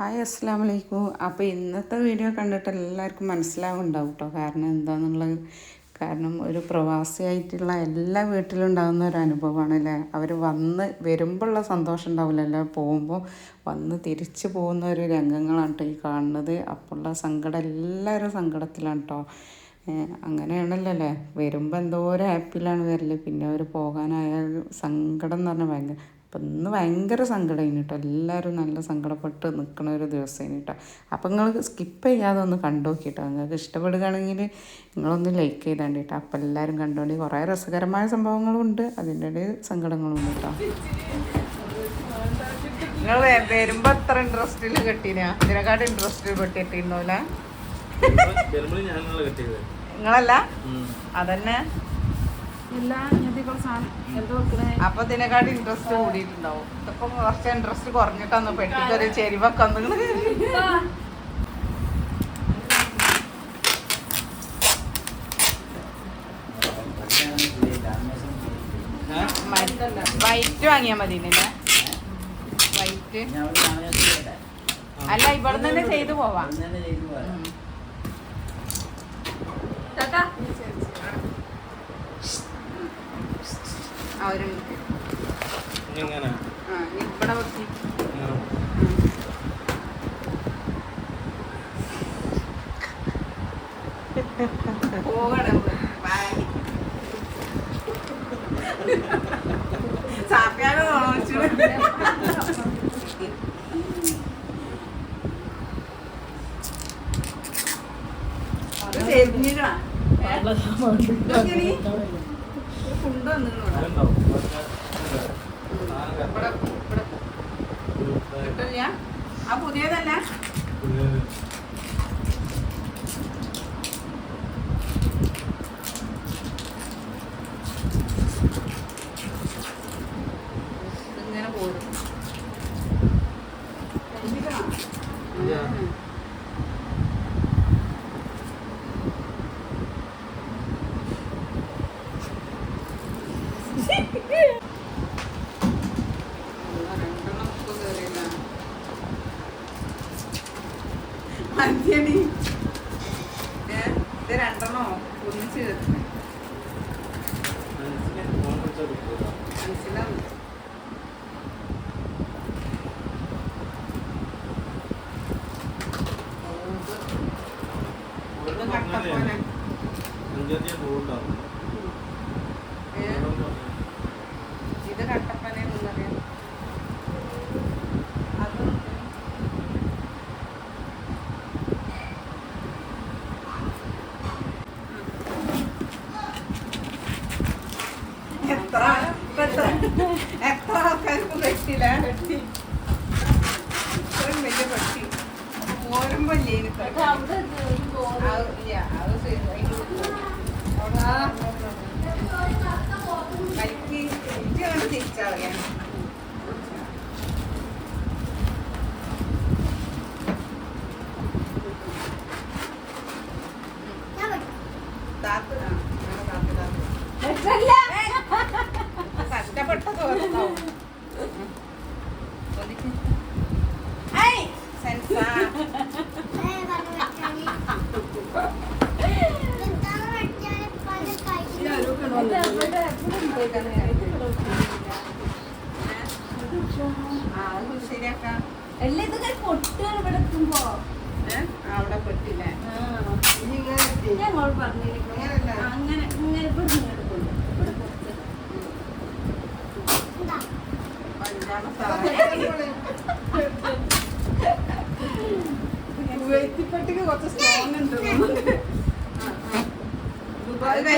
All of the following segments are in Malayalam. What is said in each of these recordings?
ഹായ് അസ്സാം വലൈക്കും അപ്പോൾ ഇന്നത്തെ വീഡിയോ കണ്ടിട്ട് എല്ലാവർക്കും മനസ്സിലാവുന്നുണ്ടാവും കേട്ടോ കാരണം എന്താണെന്നുള്ളത് കാരണം ഒരു പ്രവാസിയായിട്ടുള്ള എല്ലാ വീട്ടിലും ഉണ്ടാകുന്ന ഒരു അനുഭവമാണ് അല്ലേ അവർ വന്ന് വരുമ്പോഴുള്ള സന്തോഷം ഉണ്ടാവില്ലല്ലോ പോകുമ്പോൾ വന്ന് തിരിച്ചു പോകുന്ന ഒരു രംഗങ്ങളാണ് ഈ കാണുന്നത്. അപ്പോഴുള്ള സങ്കടം എല്ലാവരും സങ്കടത്തിലാണ് കേട്ടോ അങ്ങനെയാണല്ലോ അല്ലേ വരുമ്പോൾ എന്തോ ഒരു ഹാപ്പിയിലാണ് വരൽ. പിന്നെ അവർ പോകാനായാൽ സങ്കടം എന്ന് പറഞ്ഞാൽ ഭയങ്കര അപ്പം ഇന്ന് ഭയങ്കര സങ്കടമായിന് കേട്ടോ. എല്ലാവരും നല്ല സങ്കടപ്പെട്ട് നിൽക്കുന്ന ഒരു ദിവസമായിന് കേട്ടോ. അപ്പം നിങ്ങൾ സ്കിപ്പ് ചെയ്യാതെ ഒന്ന് കണ്ടു കേട്ടോ നിങ്ങൾക്ക് ഇഷ്ടപ്പെടുകയാണെങ്കിൽ നിങ്ങളൊന്ന് ലൈക്ക് ചെയ്താണ്ട് കേട്ടോ. അപ്പം എല്ലാവരും കണ്ടുകൊണ്ട് കുറേ രസകരമായ സംഭവങ്ങളും ഉണ്ട്. അതിന്റെ ഇടയിൽ സങ്കടങ്ങളും ഉണ്ട് കേട്ടോ. നിങ്ങൾ വരുമ്പോൾ അത്ര ഇൻട്രസ്റ്റിൽ കെട്ടിനാ? ഇതിനെക്കാട്ട് ഇൻട്രസ്റ്റിൽ കെട്ടിയിട്ടുണ്ടോല നിങ്ങളല്ല? അതന്നെ? അപ്പൊ ഇതിനെക്കാട്ടി ഇൻട്രസ്റ്റ് കൂടിയിട്ടുണ്ടാവും. ഇപ്പൊ കുറച്ച് ഇൻട്രസ്റ്റ് കുറഞ്ഞിട്ടൊന്ന് പെട്ടിട്ടൊരു ചെരിവൊക്കെ ഒന്ന് വൈറ്റ് വാങ്ങിയാ മതി വൈറ്റ് അല്ല ഇവിടെ തന്നെ ചെയ്തു പോവാം. ആ ഒരു മിനിറ്റ് ആ ഇവിടെ വെക്കി. പോകണം. സാപ്പിയാലോ ചെരിഞ്ഞിട്ടാ ഇവിടെ ആ പുതിയതല്ല ഇങ്ങനെ പോരും ഇല്ല. 안 쓰려고. എല്ലാം ഇതൊക്കെ പൊട്ടുകയാണ് ഇവിടെ എത്തുമ്പോ ഏ? ആ, അവിടെ പറ്റില്ല ഇനി ഇങ്ങനെ എത്തി. ഞങ്ങൾ പറഞ്ഞിരിക്കും അങ്ങനല്ല. അങ്ങനെ ഇങ്ങനെ ഇവിടെ ഇങ്ങോട്ട് കൊണ്ടു ഇവിടെ കുറച്ച് അഞ്ചാമത്തെ ആൾ. കുവൈത്തിപ്പട്ടിക്ക് കുറച്ച് സ്ട്രോങ് ഉണ്ട് തോന്നുന്നുണ്ട്. ദുബായ് കഴിഞ്ഞ് ഇങ്ങോട്ടാ. ദുബായ് പെട്ടിട്ടാണ് ഇത്ര പണി ഇത്ര പണിയില്ല. കിടക്കേ ജിദ്ദപ്പെട്ടി ദുബായ് പെട്ടി പെട്ടി ഇതൊന്നും അതൊക്കെ നേരത്തെ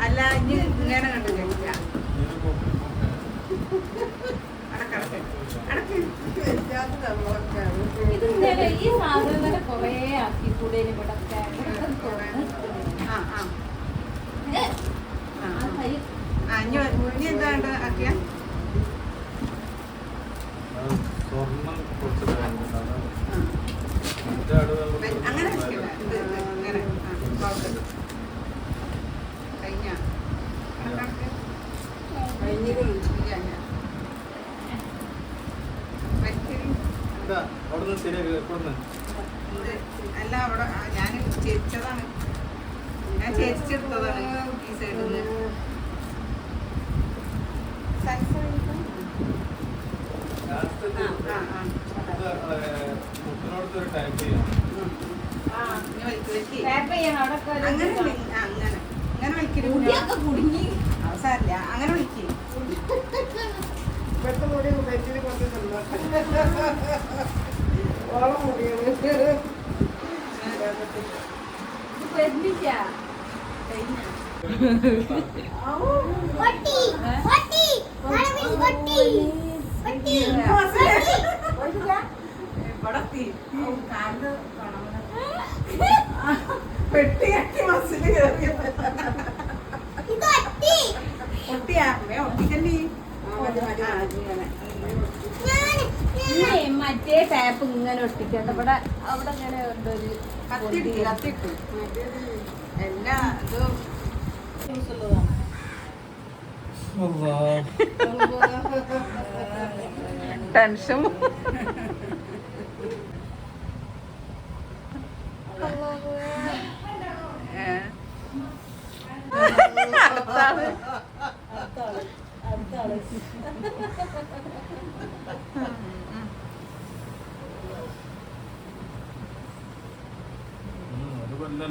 അല്ല ഇനി ഇങ്ങനെ കണ്ടു കഴിക്കുക ഇതിങ്ങനെ ഈ കൊറേ ആക്കി കൂടെ ഇവിടൊക്കെ. അല്ല അവിടെ ഞാൻ ചേച്ചതാണ് ഞാൻ ചേച്ചിച്ചെടുത്തതാണ് ഈ സൈഡിൽ നിന്ന് ആ ആ മുട്ടിനോടത്ത് ഒരു ടൈപ്പ് ചെയ്യാം. ആ ഇനി വലിക്ക് വലിക്ക്. ടാപ്പ് ചെയ്യണം അവിടെ ഒക്കെ അങ്ങനെ ഒരു വിളി- ആ, അങ്ങനെ അങ്ങനെ വിളിക്കൽ മുടിയൊക്കെ കുടുങ്ങി അവസാരില്ല അങ്ങനെ വിളിക്ക് ഇവിടുത്തെ മുടി ബെഞ്ചിൽ കൊണ്ട് നിന്നോട്ടെ ഓളം മുടിയാണ് വരുന്നില്ല വട്ടി വട്ടി മണമിൽ വട്ടി വട്ടി ഇവിടെ എത്തി. ഔ, കാലിൽ കാണാൻ പെട്ടി കെട്ടി ഇത് വട്ടി. ഒട്ടിയാ ഒട്ടിക്കല്ലേ ആ, മതി, മതി, ആ, മതി. മറ്റേ ടാപ്പ് ഇങ്ങനെ ഒട്ടിക്കണ്ട ഇവിടെ അവിടെ ഇങ്ങനെ ഉണ്ട് ഒരു കത്തിയിട്ട് കത്തിയിട്ട് എല്ലാ ഇതും ടെൻഷൻ അടുത്താണ് അത് കൊല്ലം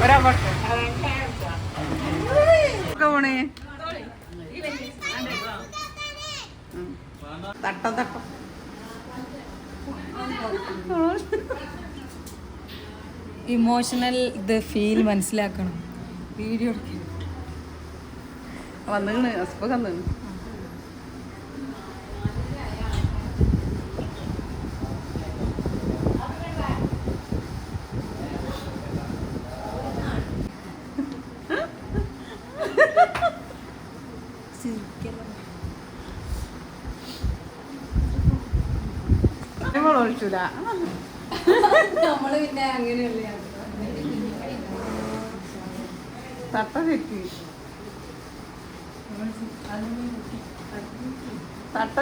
ഒരാവട്ടെ പോണേ? തട്ടം തട്ടം. ഇമോഷണൽ ഇത് ഫീൽ മനസ്സിലാക്കണം. വീഡിയോ അസ്പ വന്നിക്കണ് ഒഴിച്ചൂല നമ്മൾ പിന്നെ കണ്ടു തട്ട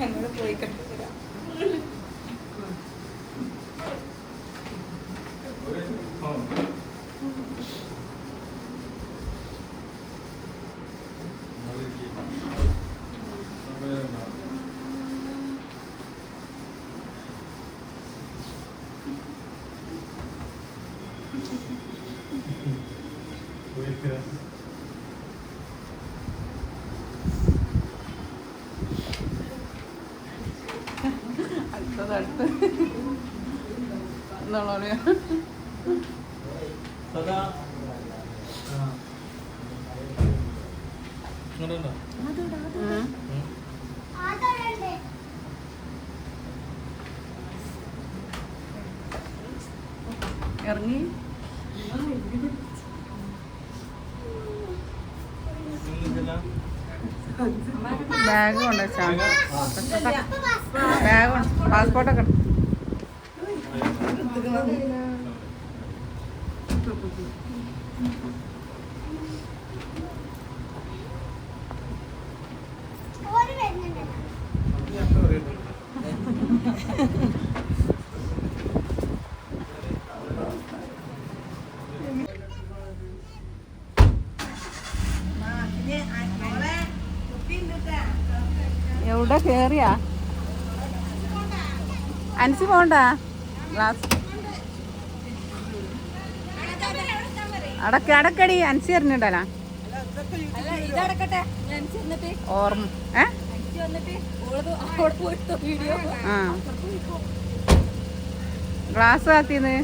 ഞങ്ങൾ പോയി കണ്ടിട്ട് അടുത്തത് അടുത്ത് എന്നുള്ളൂ ആദരണ്ടേ ഇറങ്ങി ബാഗ് കൊണ്ടുവച്ചാ ബാഗ് പാസ്പോർട്ടൊക്കെ എവിടെ കേറിയാ? അൻസി പോണ്ട ക്ലാസ്. അടക്ക അടക്കടി. അൻസി അറിഞ്ഞിട്ടല്ല ഞാൻ ഓർമ്മ. ഏ? ആ. ഗ്ലാസ് കാത്തിന്ന്.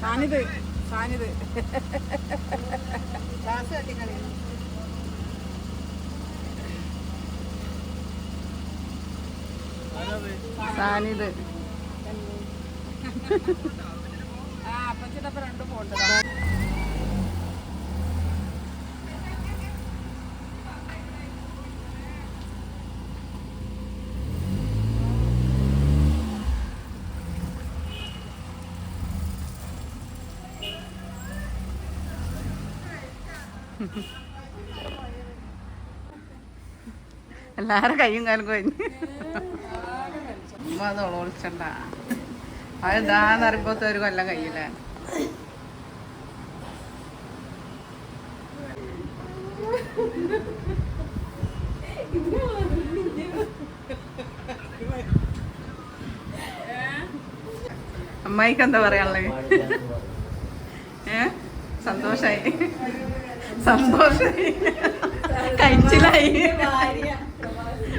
സാനിത് സാനിത്. ഗ്ലാസ് കട്ടിക്കളയുന്നു സാനിത്. എല്ലാരും കയ്യും കാലും കഴിഞ്ഞ്. ഉമ്മ അത് ഒളിച്ചണ്ട അത് ഇതാന്ന് അറിയുമ്പോഴത്തെ ഒരു കൊല്ലം കയ്യില്ലേ? അമ്മായിക്ക് എന്താ പറയാനുള്ളത് ഏ? സന്തോഷായി. സന്തോഷായി. കഴിച്ചിലായി.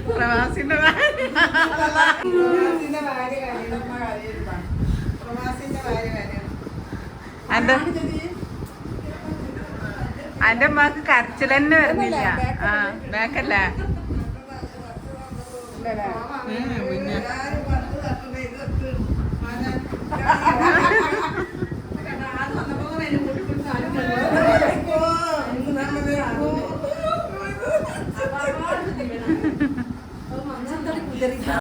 പ്രവാസിന്റെ എന്റെ എന്റെ ഉമ്മക്ക് കരച്ചിൽ തന്നെ വരുന്നില്ല. ആ ബാക്കല്ലേ പിന്നെ diri ba?